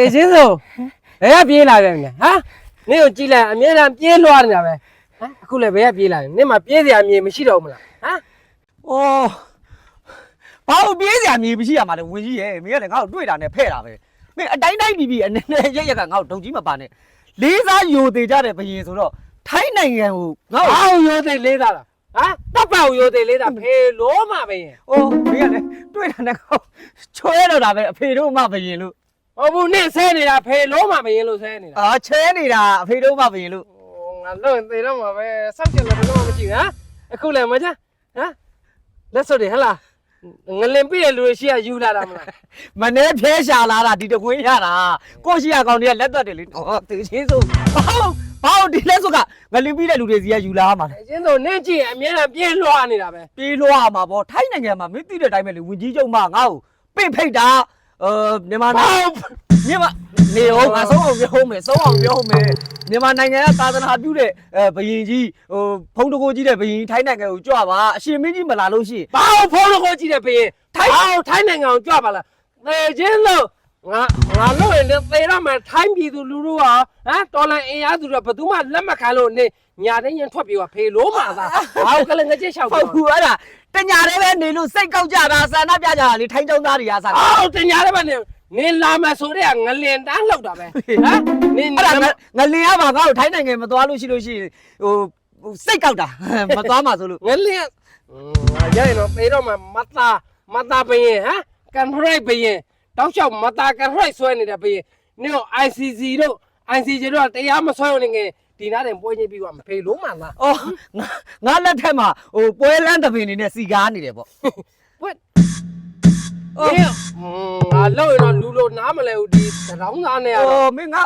သေချင်းစုံဘယ်ကပြေးလာပြန်လဲဟာနင့်ကိုကြည့်လိုက်အမြဲတမ်းပြေးလွှားနေတာပဲဟမ်အခုလည်းဘယ်ကပြေးလာလဲနင့်မှာပြေးစရာမြေမရှိတော့ဘူးမလားဟမ်။အော်ဘာလို့ပြေးစရာမြေမရှိရမှာလဲဝင်ကြီးရဲ့မင်းကလည်းငါ့ကိုတွေ့တာနဲ့ဖဲ့တာပဲ။မင်းအတိုင်းတိုင်းပြီးပြီးအနေနဲ့ရက်ရက်ကငါ့ကိုဒုံကြီးမပါနဲ့။လေးစားယိုသေးကြတဲ့ဘယင်ဆိုတော့ထိုင်းနိုင်ငံကိုငါ့ကိုဘာလို့ရိုးသိလေးသားလားဟမ်တပ်ပောက်ရိုးသိလေးသားဖေလို့မှပဲရင်အိုးမင်းကလည်းတွေ့တာနဲ့ငါ့ကိုချွဲတော့တာပဲအဖေတို့မှဘယင်လို့ ဟုတ်ဘူးနင့်ဆဲနေတာဖေလို့မှပဲရင်လို့ဆဲနေတာအာချဲနေတာအဖေတို့မှဘယင်လို့ဟိုငါလုံးသေတော့မှာပဲစောက်ကြလည်းဘယ်တော့မှမရှိဘူးဟမ်အခုလည်းမကြဟမ်လက်စွပ်တွေဟဟလားငလင်ပြည့်တဲ့လူတွေရှိရယူလာတာမလားမနေ့ဖျဲရှာလာတာဒီတကွင်းရတာကိုရှိရကောင်တွေကလက်သက်တယ်လေဟောတေချင်းဆိုဘာလို့ဘာလို့ဒီလက်စွပ်ကငလင်းပြီးတဲ့လူတွေစီကယူလာမှာလဲအချင်းတို့နင့်ကြည့်ရင်အမြဲတမ်းပြေးလွှားနေတာပဲပြေးလွှားမှာပေါ့ထိုင်းနိုင်ငံမှာမင်းသိတဲ့အတိုင်းပဲလေဝင်ကြီးချုပ်မငါ့ကိုပိတ်ဖိတ်တာ အဲမြန်မာနိုင်ငံမြန်မာနေရောငါဆုံးအောင်ပြောမယ်ဆုံးအောင်ပြောမယ်မြန်မာနိုင်ငံကသာသနာပြုတဲ့အဲဘယင်ကြီးဟိုဖုံးတကိုကြီးတဲ့ဘယင်ထိုင်းနိုင်ငံကိုကြွပါအရှင်မင်းကြီးမလာလို့ရှိရင်ဘာလို့ဖုန်းလို့ကိုကြည့်တယ်ဖေထိုင်းအောင်ထိုင်းနိုင်ငံကိုကြွပါလားသေချင်းလို့ငါငါလို့ရင်လည်းသေရမယ်ထိုင်းပြည်သူလူထုဟာဟမ်တော်လန်အင်အားသူတွေဘယ်သူမှလက်မခံလို့နေ ညာတဲ့ရင်ထွက်ပြေးပါဖေလို့မှာသာဘာလို့ကလည်းငကြက်ရှောက်ဟုတ်ဘူးအဲ့ဒါတညာလေးပဲနေလို့စိတ်ကောက်ကြတာဆန္ဒပြကြတာလေထိုင်းကျောင်းသားတွေကစားအော်တင်ညာလည်းပဲနေနေလာမယ်ဆိုတဲ့ကငလင်တန်းလောက်တာပဲဟမ်နင်အဲ့ဒါငငလင်ရမှာငါ့ကိုထိုင်းနိုင်ငံမသွားလို့ရှိလို့ရှိရင်ဟိုဟိုစိတ်ကောက်တာမသွားမှာဆိုလို့ငလင်ငါရိုက်တော့သေတော့မှမသားမသားဘရင်ဟမ်ကန်ဖရိုက်ဘရင်တောက်လျှောက်မသားကန်ဖရိုက်ဆွဲနေတဲ့ဘရင်နင် ICC တို့ ICC တို့ကတရားမဆွဲလို့နေငယ် ဒီနားတင်ပွဲချင်းပြီးသွားမဖေလို့မှလားအော်ငါငါလက်ထက်မှာဟိုပွဲလန်းတပင်နေနဲ့စီကားနေတယ်ပေါ့ဝက်အေးငါလောက်ရင်တော့လူလိုနားမလဲဘူးဒီတောင်းသားနဲ့ရတော့အော်မင်းငါ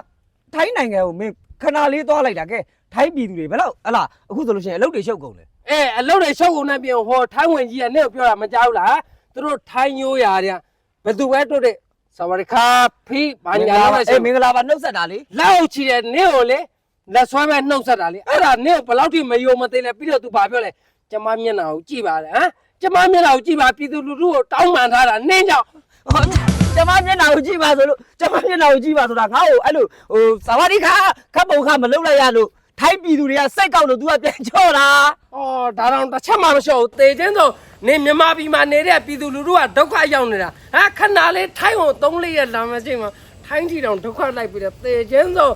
ထိုင်းနိုင်ငံကိုမင်းခဏလေးသွားလိုက်တာကဲထိုင်းပြည်သူတွေဘယ်လောက်ဟလာအခုဆိုလို့ရှိရင်အလုပ်တွေရှုပ်ကုန်လေအဲအလုပ်တွေရှုပ်ကုန်နေပြင်ဟောထိုင်းဝင်ကြီးကနေ့ပြောတာမကြောက်လားသူတို့ထိုင်းညိုးရာတဲ့ဘယ်သူပဲတို့တဲ့စဝရခါဖိဘာညာလဲအေးမင်္ဂလာပါနှုတ်ဆက်တာလေလောက်ချီတဲ့နေ့ကိုလေ လက်ဆွဲပဲနှုတ်ဆက်တာလေအဲ့ဒါနေ့ကိုဘယ်လောက်ထိမယုံမသိလဲပြီးတော့သူဘာပြောလဲကျမမျက်နှာကိုကြည့်ပါလေဟမ်ကျမမျက်နှာကိုကြည့်ပါပြည်သူလူထုကိုတောင်းပန်ထားတာနင်းကြောင့်ဟောကျမမျက်နှာကိုကြည့်ပါဆိုလို့ကျမမျက်နှာကိုကြည့်ပါဆိုတာငါ့ကိုအဲ့လိုဟိုဇာဝတိခါခပ်ပုံခါမလုပ်လိုက်ရလို့ထိုင်းပြည်သူတွေကစိတ်ကောက်လို့ तू ကပြန်ချော့တာ။အော်ဒါတော့တစ်ချက်မှမလျှော့ဘူး။တေချင်းဆိုနေမြန်မာပြည်မှာနေတဲ့ပြည်သူလူထုကဒုက္ခရောက်နေတာ။ဟာခဏလေးထိုင်းကိုသုံးလေးရက်လာမချိန်မှာထိုင်းထီတောင်ဒုက္ခလိုက်ပြီးတော့တေချင်းဆို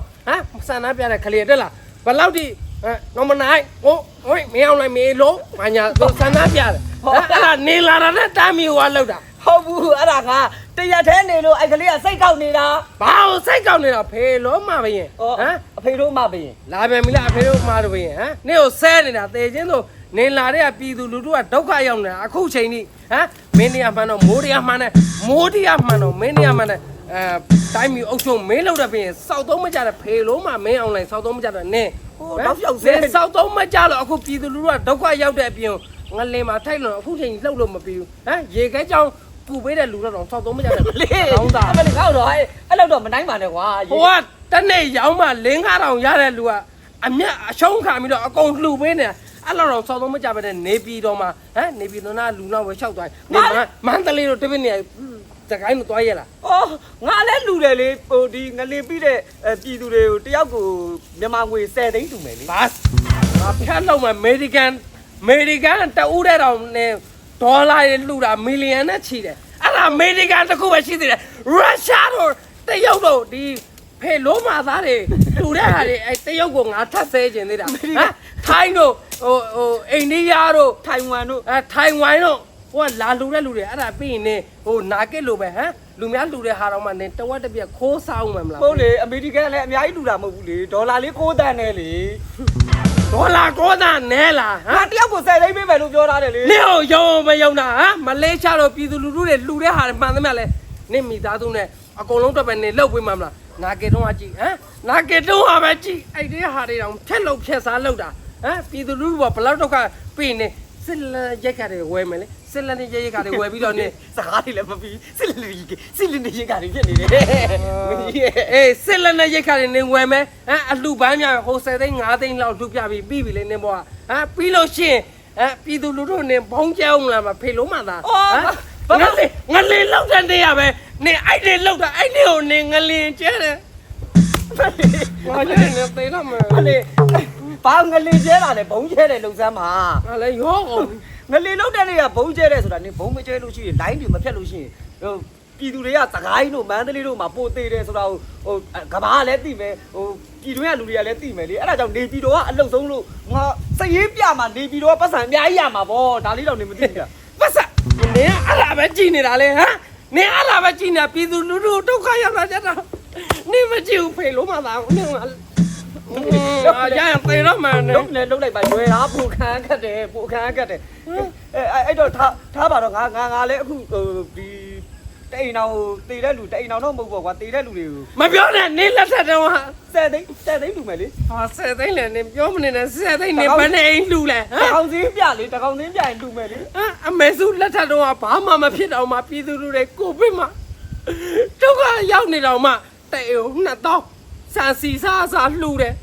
ဟမ်ဆန္ဒပြတဲ့ကလေးတက်လာ။ဘယ်လောက်ထိအဲနော်မနိုင်ဟိုဟိုမင်းအောင်လိုက်မေးလို့မညာသူဆန္ဒပြတယ်။ဟဲ့အဲ့ဒါနေလာတာနဲ့တာမီဟွာလောက်တာဟုတ်ဘူးအဲ့ဒါကတရက်သေးနေလို့အဲ့ကလေးကစိတ်ကောက်နေတာ။ဘာလို့စိတ်ကောက်နေတာဖေလို့မှပဲရင်ဟောဟမ်အဖေတို့မှပဲရင်လာပြန်ပြီလားအဖေတို့မှားတော့ဘရင်ဟမ်နေ့ကိုဆဲနေတာတေချင်းဆိုနေလာတဲ့ကပြည်သူလူထုကဒုက္ခရောက်နေတာအခုချိန်ကြီးဟမ်မင်းတရားမှန်တော့မိုးတရားမှန်တယ်မိုးတရားမှန်တော့မင်းတရားမှန်တယ်အဲ တိုင်းမီအုပ်ချုပ်မင်းလောက်တဲ့ဘရင်စောက်သုံးမကြတဲ့ဖေလုံးမှမင်းအောင်လိုက်စောက်သုံးမကြတဲ့နင်းဟိုတော့ရောက်စဲနင်းစောက်သုံးမကြတော့အခုပြည်သူလူထုကဒုက္ခရောက်တဲ့အပြင်ငလင်မှာထိုက်လို့အခုချိန်ကြီးလှုပ်လို့မပြီးဘူးဟမ်ရေခဲကြောင်ပူပေးတဲ့လူတော့စောက်သုံးမကြတဲ့လေကောင်းတာအမလေးကောက်တော့အဲ့အဲ့လောက်တော့မနိုင်ပါနဲ့ကွာဟိုကတနေ့ရောင်းမှလင်းကားတောင်ရတဲ့လူကအမျက်အရှုံးခံပြီးတော့အကုန်လှူပေးနေတာအဲ့လောက်တော့စောက်သုံးမကြပဲနဲ့နေပြည်တော်မှာဟမ်နေပြည်တော်နာလူနောက်ပဲလျှောက်သွားနေမမန္တလေးတို့တပည့်နေ တကိုင်းမသွားရလားအော်ငါလည်းလူတယ်လေဟိုဒီငလင်ပြီးတဲ့အဲပြည်သူတွေကိုတယောက်ကိုမြန်မာငွေ10သိန်းတူမယ်လေဘာငါဖျက်လောက်မှာအမေရိကန်အမေရိကန်တဦးတဲ့တောင်နေဒေါ်လာတွေလှူတာမီလီယံနဲ့ချီတယ်အဲ့ဒါအမေရိကန်တစ်ခုပဲရှိသေးတယ်ရုရှားတို့တရုတ်တို့ဒီဖေလုံးမာသားတွေလှူတဲ့ဟာတွေအဲတရုတ်ကငါထပ်ဆဲခြင်းသေးတာဟမ်ထိုင်းတို့ဟိုဟိုအိန္ဒိယတို့ထိုင်ဝမ်တို့အဲထိုင်ဝမ်တို့ ဟိုကလာလူတဲ့လူတွေအဲ့ဒါပြီးရင်နေဟိုနာကစ်လိုပဲဟမ်လူများလူတဲ့ဟာတော့မှနေတဝက်တစ်ပြက်ခိုးစားအောင်မလားဟုတ်လေအမေရိကန်လည်းအများကြီးလူတာမဟုတ်ဘူးလေဒေါ်လာလေး6တန်းနဲ့လေဒေါ်လာကောသားနဲလားဟငါမ်တယောက်ကို10သိန်းပေးမယ်လို့ပြောထားတယ်လေနေအောင်ရုံမယုံတာဟမ်မလေးချတော့ပြည်သူလူထုတွေလူတဲ့ဟာတွေမှန်သမျှလဲနေမိသားစုနဲ့အကုန်လုံးတော့ပဲနေလောက်ပေးမှမလားနာကေတုံးကကြည့်ဟမ်နာကေတုံးကပဲကြည့်အဲ့ဒီဟာတွေတောင်ဖြက်လို့ဖြက်စားလောက်တာဟမ်ပြည်သူလူထုကဘယ်လောက်တော့ကပြီးနေ စစ်လက်ရိုက်ခါတွေဝယ်မယ်လေစစ်လက်နဲ့ရိုက်ရိုက်ခါတွေဝယ်ပြီးတော့နေစကားတွေလည်းမပြီးစစ်လီစစ်လီနေရကတွေဖြစ်နေတယ်မကြီးရဲ့အေးစစ်လက်နဲ့ရိတ်ခါတွေနေဝယ်မယ်ဟမ်အလှပန်းများဟို10သိန်း5သိန်းလောက်လှူပြပြီးပြီးပြီလေနေဘောကဟမ်ပြီးလို့ရှိရင်ဟမ်ပြည်သူလူထုနေဘောင်းကျဲအောင်လားမဖေလို့မှသာအော်ဟမ်ငါလေငါလေလောက်တဲ့နေရပဲနေအဲ့ဒီလောက်တာအဲ့ဒီကိုနေငလင်ကျဲတယ်ဘာလဲနေသိတော့မှာအဲ့လေ ဘာငလင်ကျဲတာလဲဘုံကျဲတယ်လုံစမ်းမှာဟာလေရောကုန်ငလင်လောက်တဲ့နေ့ကဘုံကျဲတယ်ဆိုတာနေဘုံမကျဲလို့ရှိရင် line တွေမဖြတ်လို့ရှိရင်ဟိုပြည်သူတွေကသခိုင်းတို့မန္တလေးတို့မှာပို့သေးတယ်ဆိုတာဟိုဟိုကဘာကလည်းသိမယ်ဟိုပြည်တွင်းကလူတွေကလည်းသိမယ်လေအဲ့ဒါကြောင့်နေပြည်တော်ကအလုတ်ဆုံးလို့ငါစည်ရေးပြမှာနေပြည်တော်ကပတ်စံအများကြီးရမှာဗောဒါလေးတော့နေမသိဘူးကပတ်စနေအဲ့လာပဲကြည်နေတာလေဟမ်နေအဲ့လာပဲကြည်နေတာပြည်သူလူထုဒုက္ခရောက်လာကြတာနေမကြည့်ဘူးဖေလို့မသာဘူးနေက အာရရင်သေတော့မှနေလုံးနဲ့လုံးလိုက်ပါရွယ်တာပူခန်းခတ်တယ်ပူခန်းခတ်တယ်အဲအဲ့တော့ထားထားပါတော့ငါငါငါလည်းအခုဟိုဒီတိန်အောင်တည်တဲ့လူတိန်အောင်တော့မဟုတ်ပေါ့ကွာတည်တဲ့လူတွေကိုမပြောနဲ့နေလက်ထက်တော့ဟာစက်သိန်းစက်သိန်းလူမယ်လေဟာဆယ်သိန်းလည်းနေပြောမနေနဲ့ဆယ်သိန်းနေဘယ်နဲ့အိမ်လူလဲတဟမ်ကောင်စင်းပြလေတကောင်စင်းပြရင်လူမယ်လေဟမ်အမေစုလက်ထက်တော့ဘာမှမဖြစ်တော့မှပြည်သူလူတွေကိုဗစ်မှာဒုက္ခရောက်နေတော့မှတဲ့အိမ်နှစ်တော့ စံစီစားစားလှူတယ်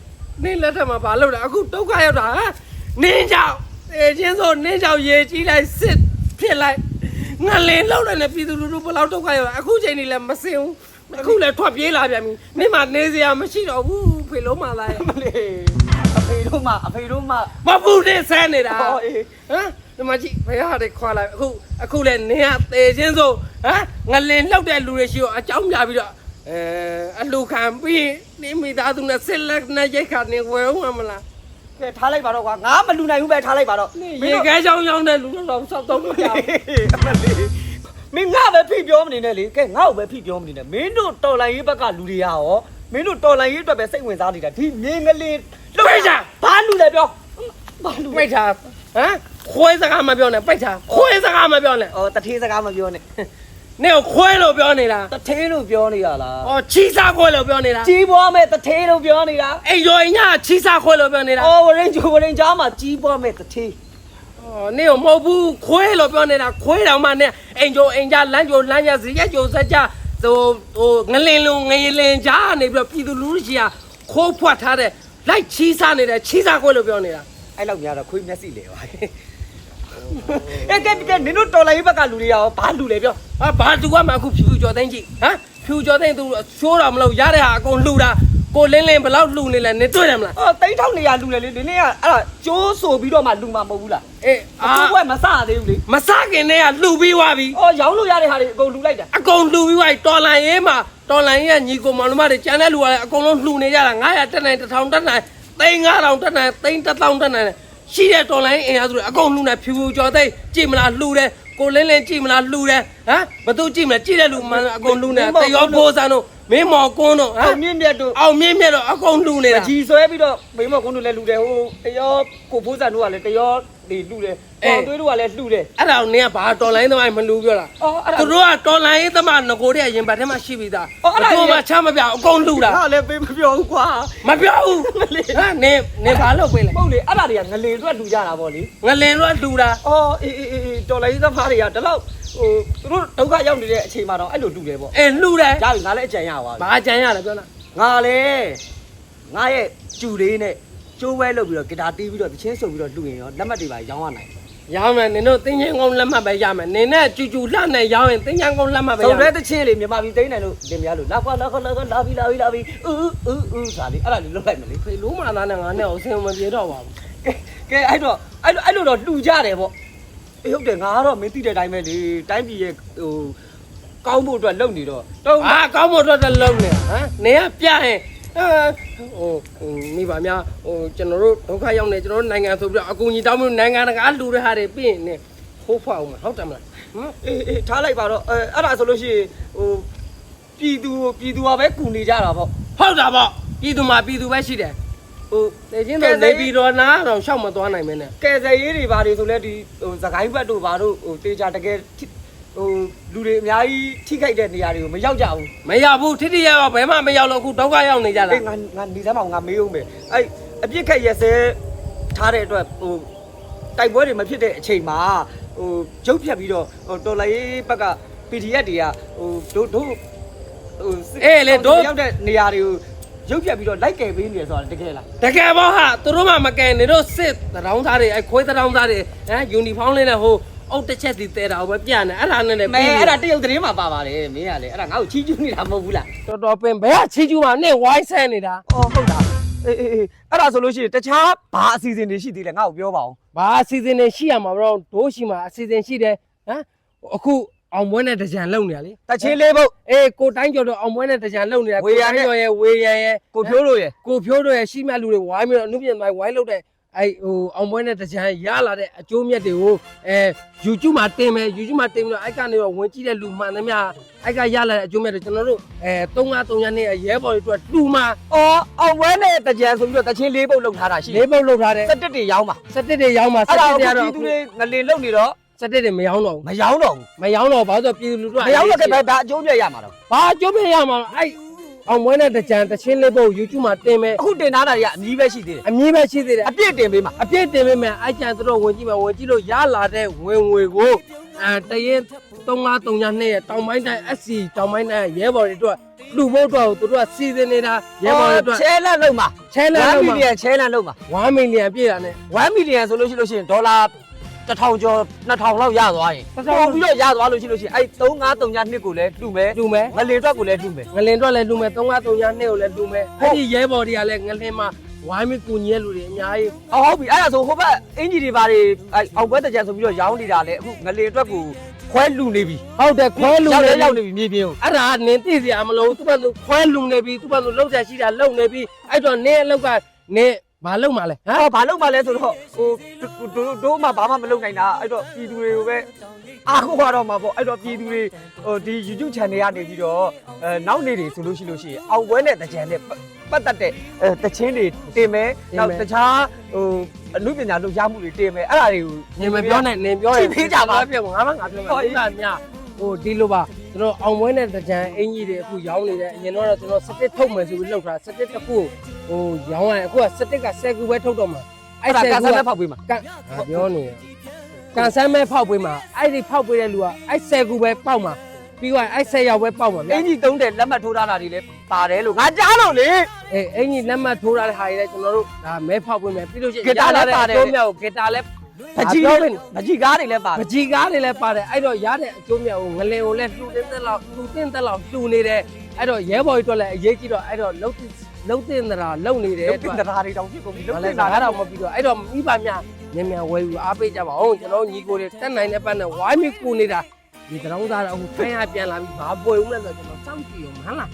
နေလက်ထက်မှာဘာလုပ်လဲအခုဒုက္ခရောက်တာဟမ်နင်းကြောင်အဲချင်းဆိုနင်းကြောင်ရေကြီးလိုက်စစ်ဖြစ်လိုက်ငလင်လောက်တယ်နဲ့ပြည်သူလူထုဘယ်လောက်ဒုက္ခရောက်လဲအခုချိန်นี้လည်းမစင်ဘူးအခုလည်းထွက်ပြေးလာပြန်ပြီနေမှာနေစရာမရှိတော့ဘူးဖေလို့မှလာရဲ့မလေးအဖေတို့မှအဖေတို့မှမပူနဲ့ဆန်းနေတာဟောအေးဟမ်ဒီမှာကြည့်ဘယ်ဟာတွေခွာလိုက်အခုအခုလည်းနင်းကသေချင်းဆိုဟမ်ငလင်လှုပ်တဲ့လူတွေရှိတော့အကြောင်းပြပြီးတော့ အဲအလူခံပြီးနေမိသားစုနဲ့ဆက်လက်နဲ့ရိတ်ခါနေဝဲဦးမလားကဲထားလိုက်ပါတော့ကွာငါမလူနိုင်ဘူးပဲထားလိုက်ပါတော့ရေခဲချောင်းချောင်းတဲ့လူတော့စောက်တော့မကြောက်အမလေးမင်းငါပဲဖိပြောမနေနဲ့လေကဲငါ့ကိုပဲဖိပြောမနေနဲ့မင်းတို့တော်လိုင်းရေးဘက်ကလူတွေရရောမင်းတို့တော်လိုင်းရေးအတွက်ပဲစိတ်ဝင်စားနေတာဒီမြင်းကလေးဘာလူလဲပြောဘာလူပိတ်ထားဟမ်ခွဲစကားမပြောနဲ့ပိတ်ထားခွဲစကားမပြောနဲ့ဩတထေးစကားမပြောနဲ့ နေကိုခွဲလို့ပြောနေတာတထေးလို့ပြောနေတာလား။အော်ချီစားခွဲလို့ပြောနေတာကြီးပွားမဲ့တထေးလို့ပြောနေတာ။အိမ်ရောအိမ်ကချီစားခွဲလို့ပြောနေတာ။အော်ဝရင်ဂျူဝရင်ကြားမှာကြီးပွားမဲ့တထေး။အော်နေကိုမဟုတ်ဘူးခွဲလို့ပြောနေတာခွဲတော်မှနေအိမ်ရောအိမ်ကလမ်းကျော်လမ်းရစရက်ကျော်ဆက်ကြဟိုဟိုငလင်လုံငရေလင်ကြားနေပြီးတော့ပြည်သူလူထုကြီးကခိုးဖွက်ထားတဲ့လိုက်ချီစားနေတဲ့ချီစားခွဲလို့ပြောနေတာ။အဲ့လောက်များတော့ခွေးမျက်စိလေပါ။ အဲကဲကဲနင်တို့တော်လိုက်ဘက်ကလူတွေကရောဘာလူလဲပြောဟာဘာသူကမှအခုဖြူဖြူကြော်သိမ့်ကြည့်ဟမ်ဖြူကြော်သိမ့်သူရှိုးတော်မလို့ရတဲ့ဟာအကုန်လှူတာကိုလင်းလင်းဘလောက်လှူနေလဲနင်တွေ့တယ်မလားအော်တိန်းထောက်နေရလူတယ်လေနင်ကအဲ့ဒါကျိုးဆိုပြီးတော့မှလူမှာမဟုတ်ဘူးလားအေးအာအခုကမစသေးဘူးလေမစခင်နဲ့ကလှူပြီးွားပြီအော်ရောင်းလို့ရတဲ့ဟာတွေအကုန်လှူလိုက်တာအကုန်လှူပြီးွားပြီတော်လန်ရေးမှာတော်လန်ရေးကညီကိုမောင်နှမတွေကျန်တဲ့လူကလည်းအကုန်လုံးလှူနေကြတာ900တက်နိုင်1000တက်နိုင်သိန်း9000တက်နိုင်သိန်း1000တက်နိုင် ရှိတဲ့တော်လန်ရေးအင်အားစုတွေအကုန်လှူနေဖြူဖြူကျော်သိကြည့်မလားလှူတယ်ကိုလင်းလင်းကြည့်မလားလှူတယ်ဟမ်ဘသူကြည့်မလဲကြည့်တဲ့လူမှန်အကုန်လှူနေတေရောဖိုးစံတို့မင်းမော်ကွန်းတို့ဟအောမ်င်မြင့်မြတ်တို့အောင်မြင့်မြတ်တို့အကုန်လှူနေတာကြီးဆွဲပြီးတော့မိမကုန်းတို့လည်းလူတယ်ဟိုတရောကိုဖိုးစံတို့ကလည်းတရော ဒီလူတယ်ပေါင်သွေးတို့ကလည်းလူတယ်အဲ့ဒါကိုနင်ကဘာတော်လိုင်းသမားမလူပြောတာအော်အဲ့ဒါ သူတို့ကတော်လိုင်းရေးသမားငကိုတဲ့ရင်ဘတ်ထဲမှာရှိပြီးသားအော်အဲ့ဒါသူတို့မှချမ်းမပြအကုန်လှူတာဟာလည်းပေးမပြောဘူးကွာမပြောဘူးဟမ်နင်နင်ဘာလုပ်ပေးလဲဟုတ်လေအဲ့ဒါတွေကငလေအတွက်လူကြတာပေါ့လေငလင်တော့လှူတာ အော်အေးအေးအေးတော်လိုင်းသမားတွေကဒီလောက်ဟိုသူတို့ဒုက္ခရောက်နေတဲ့အချိန်မှာတော့အဲ့လိုလူတယ်ပေါ့အဲလှူတယ်ရပြီငါလည်းအကြံရပါပြီဘာကြမ်းရလဲပြောလားငါလည်းငါရဲ့ကျူလေးနဲ့ ကျိုးဝဲလုပ်ပြီးတော့ဂီတာတီးပြီးတော့တချင်းဆိုပြီးတော့လူရင်ရောလက်မှတ်တွေပါရောင်းရနိုင်တယ်ရောင်းမယ်နင်တို့တင်းချင်းကုန်းလက်မှတ်ပဲရမယ်နင်နဲ့ကျူကျူလှနဲ့ရောင်းရင်တင်းချင်းကုန်းလက်မှတ်ပဲရစုံမယ်တဲ့တချင်းလေးမြန်မာပြည်သိမ်းနိုင်လို့လင်မယားလို့လာကွာလာကွာလာကွာလာပြီလာပြီလာပြီအူအူအူဆိုတာလေအဲ့ဒါလေးလုပ်လိုက်မယ်လေဖေလို့မသားနဲ့ငါနဲ့အဆင်မပြေတော့ပါဘူးကဲကဲအဲ့တော့အဲ့လိုအဲ့လိုတော့လှူကြတယ်ပေါ့အေးဟုတ်တယ်ငါကတော့မင်းသိတဲ့အတိုင်းပဲလေတိုင်းပြည်ရဲ့ဟိုကောင်းဖို့အတွက်လုပ်နေတော့တော့အာကောင်းမို့တော့တလုံးနေဟမ်နင်ကပြရင် အဲဟိုမိပါများဟိုကျွန်တော်တို့ဒုက္ခရောက်နေကျွန်တော်တို့နိုင်ငံဆိုပြီးတော့အကူကြီးတောင်းပြီးနိုင်ငံတကာလှူတဲ့ဟာတွေပြီးရင်နင်ခိုးဖောက်အောင်ဟုတ်တယ်မလားဟမ်အေးအေးထားလိုက်ပါတော့အဲအဲ့ဒါဆိုလို့ရှိရင်ဟိုပြည်သူပြည်သူကပဲကူနေကြတာပေါ့ဟုတ်တာပေါ့ပြည်သူမှာပြည်သူပဲရှိတယ်ဟိုလေချင်းတော့နေပြီးတော့နားတော့ရှောက်မသွားနိုင်မင်းနဲ့ကဲဆယ်ရေးတွေဘာတွေဆိုလဲဒီဟိုသခိုင်းဘက်တို့ဘာတို့ဟိုတေချာတကယ်ထိ ဟိုလူတွေအများကြီးထိခိုက်တဲ့နေရာတွေကိုမရောက်ကြဘူးမရဘူးထိထိရရောဘယ်မှမရောက်လို့အခုဒုက္ခရောက်နေကြလားအေးငါငါနေစမ်းမအောင်ငါမေးအောင်ပဲအဲ့အပြစ်ခက်ရက်စဲထားတဲ့အတွက်ဟိုတိုက်ပွဲတွေမဖြစ်တဲ့အချိန်မှာဟိုရုပ်ဖြတ်ပြီးတော့ဟိုတော်လိုင်းဘက်က PDF တွေကဟိုတို့တို့ဟိုစစ်ရောက်တဲ့နေရာတွေကိုရုပ်ဖြတ်ပြီးတော့လိုက်ကယ်ပေးနေရဆိုတာတကယ်လားတကယ်ပေါ့ဟာသူတို့မှမကဲနေတို့စစ်တရောင်းသားတွေအဲခွေးတရောင်းသားတွေဟမ်ယူနီဖောင်းလေးနဲ့ဟိုဟ အုတ်တစ်ချက်စီတဲတာကိုပဲပြန်တယ်အဲ့ဒါနဲ့လည်းမဲအဲ့ဒါတရုတ်သတင်းမှာပါပါတယ်မင်းကလေအဲ့ဒါငါ့ကိုချီးကျူးနေတာမဟုတ်ဘူးလားတော်တော်ပင်ဘယ်ကချီကျူးမှာနဲ့ဝိုင်းဆန်းနေတာအော်ဟုတ်တာအေးအေးအေးအဲ့ဒါဆိုလို့ရှိရင်တခြားဘာအစီအစဉ်တွေရှိသေးလဲငါ့ကိုပြောပါအောင်ဘာအစီအစဉ်နေရှိရမှာဘရောဒိုးရှိမှာအစီအစဉ်ရှိတယ်ဟမ်အခုအောင်ပွဲနဲ့တကြံလုံနေရလေတချင်းလေးဖို့အေးကိုတိုင်းကျော်တော့အောင်ပွဲနဲ့တကြံလုံနေတာဝေရနဲ့ကျော်ရဲ့ဝေရရဲ့ကိုဖြိုးလို့ရယ်ကိုဖြိုးတို့ရဲ့ရှိမှလူတွေဝိုင်းပြီးတော့အနုပြန်မိုင်းဝိုင်းလုပ်တဲ့ အဲဟိုအောင်ပွဲနဲ့တကြံရလာတဲ့အကျိုးမြတ်တွေကိုအဲ YouTube မှာတင်မယ် YouTube မှာတင်ပြီးတော့အဲ့ကနေတော့ဝင်ကြည့်တဲ့လူမှန်သမျှအဲ့ကရလာတဲ့အကျိုးမြတ်တွေကျွန်တော်တို့အဲ353နဲ့ရဲဘော်တွေအတွက်တူမှာအော်အောင်ဝဲနဲ့တကြံဆိုပြီးတော့တချင်းလေးပုတ်လောက်ထားတာရှိလေးပုတ်လုပ်ထားတဲ့စက်တက်တွေရောင်းပါစက်တစ်တွေရောင်းမှာစအဲ့က်ဒါတစ်ကိုတွေကတော့ပြည်သူတွေငလင်လုံနေတော့စက်တစ်တွေမရောင်းတော့ဘူးမရောင်းတော့ဘူးမရောင်းတော့ဘာလို့ဆိုပြည်သူလူထုကမရောင်းတော့ကဲဒါအကျိုးမြတ်ရမှာတော့ဘာအကျိုးမြတ်ရမှာလဲအဲ့ အောင်ပွဲနဲ့တကြံတချင်းလေးပုတ် YouTube မှာတင်မယ်အခုတင်ထားတာတွေကအမြည်ပဲရှိသေးတယ်အမြင်ပဲရှိသေးတယ်အပြည့်တင်ပေးမှာအပြည့်တင်ပေးမယ်အဲ့ကြံသူတို့ဝင်ကြည့်မယ်ဝင်ကြည့်လို့ရလာတဲ့ဝင်ငွေကိုအဲတရင်3532ရဲ့တောင်ပိုင်းတိုင်း SC တောင်ပိုင်းတိုင်းရဲဘော်တွေအတွက်လူဖို့အတွက်ကိုသူတို့ကစီစဉ်နေတာရဲဘော်တွေအတွက် ချဲလန့်လုံးမှာချဲလန်1လုံးမီမှာလီယံချဲလန့်လုံးမှာ1 million ပြည့်တာနဲ့1မီလီယံဆိုလို့ရှိလို့ရှိရင်ဒေါ်လာ 1000ကျော်2000လောက်ရသွားရင်1000ပို့ပြီးတော့ရသွားလို့ရှိလို့ရှိရင်အဲ့3532နှစ်ကိုလည်းလှူမယ်လူမယ်ငလင်အတွက်ကိုလည်းလှူမယ်ငလင်အတွက်လည်းလူမယ်3532ကိုလည်းလူမယ်အဲ့ဒီရဲဘော်တွေကလည်းငလင်မှာဝိုင်းမကူညီရလူတွေအများကြီးအော်ဟုတ်ပြီအဲ့ဒါဆိုဟိုဘက်အင်ဂျီတွေဘာတွေအဲ့အောင်ဘွဲတကြံဆိုပြီးတော့ရောင်းနေတာလေအခုငလင်အတွက်ကိုခွဲလှူနေပြီဟုတ်တယ်ခွဲလူရောက်နေလည်းရောက်နေပြီမြေပြင်ကိုအဲ့ဒါနင်းသိစရာမလိုဘူးသူ့ဘက်သူခွဲလူနေပြီသူ့ဘက်သူလောက်ချရှိတာလုံနေပြီအဲ့တော့နင်းအလောက်ကနင်း ဘာလုံမှာလဲဟမ်ဟောဘာလုပ်မှလဲဆိုတော့ဟိုတို့တို့မှဘာမှမလုပ်နိုင်တာအဲ့တော့ပြည်သူတွေကိုပဲအားကိုးရတော့မှာပေါ့အဲ့တော့ပြည်သူတွေဟိုဒီ YouTube channel ကနေပြီးတော့အဲနောက်နေတွေဆိုလို့ရှိလို့ရှိရင်အောင်ပွဲနဲ့တကြံနဲ့ပတ်သက်တဲ့အဲတချင်းတွေတင်မယ်နောက်တခြားဟိုအမှုပညာလုပ်ရမှုတွေတင်မယ်အဲ့ဒါတွေကိုနင်မပြောနဲ့နင်ပြောရင်ကြည့်ပေးကြပါပြောငါမငါပြောမှာဥစ္စာများဟိုဒီလိုပါကျွန်တော်အောင်ပွဲနဲ့တကြံအင်ကြီးတွေအခုရောင်းနေတယ်အရင်တော့ကျွန်တော်စတစ်ထုတ်မယ်ဆိုပြီးလောက်တာစတစ်တစ်ခု ဟိုရောင်းရတယ်အခုကစတစ်က10ခုပဲထုတ်တော့မှာအဲ့ဒါကစားမဲ့ဖောက်ပေးမှာကန်ပြောနေကန်ဆမ်းမဲဖောက်ပေးမှာအဲ့ဒီဖောက်ပေးတဲ့လူကအဲ့10ခုပဲပေါက်မှာပြီးတော့အဲ့10ရောက်ပဲပေါက်မှာဗျအင်ကြီးတုံးတဲ့လက်မှတ်ထိုးထားတာတွေလည်းပါတယ်လို့ငါကြားလို့လေအေးအင်ကြီးလက်မှတ်ထိုးထားတဲ့ဟာတွေလည်းကျွန်တော်တို့ဒါမဲဖောက်ပေးမယ်ပြီးလို့ရှိရင်ဂီတာလည်းပါတယ်အကျိုးမြောက်ဂီတာလည်းမကြီးပြောပေးမကြီးကားတွေလည်းပါတမယ်ကြီးကားတွေလည်းပါတယ်အဲ့တော့ရတဲ့အကျိုးမြတ်ကိုငလင်ကိုလည်းလှူတင်တဲ့လောက်လှူတင်တဲ့လောက်လှူနေတယ်အဲ့တော့ရဲဘော်ကြီးတို့လည်းအရေးကြီးတော့အဲ့တော့လှုပ် လှုပ်တင်တာလှုပ်နေတယ်လုတ်တင်တရားတွေတောင်ဖြစ်ကုန်ပြီလုဘာတ်လဲတင်ဒါတာကကတော့တော့မပြီးတော့အဲ့တော့မိဘများမြန်မြန်ဝယ်ယူအားပေးကြပါဦးကျွန်တော်ညီကိုတွေတက်နိုင်တဲ့ဘက်နဲ့ဝိုင်းမိကူနေတာဒီတောင်းသားတော့အခုထိုင်းရပြန်လာပြီဘာပွဲဦးလဲဆိုတော့ကျွန်တော်စောင့်ကြည့်အောင်ဟမ်လား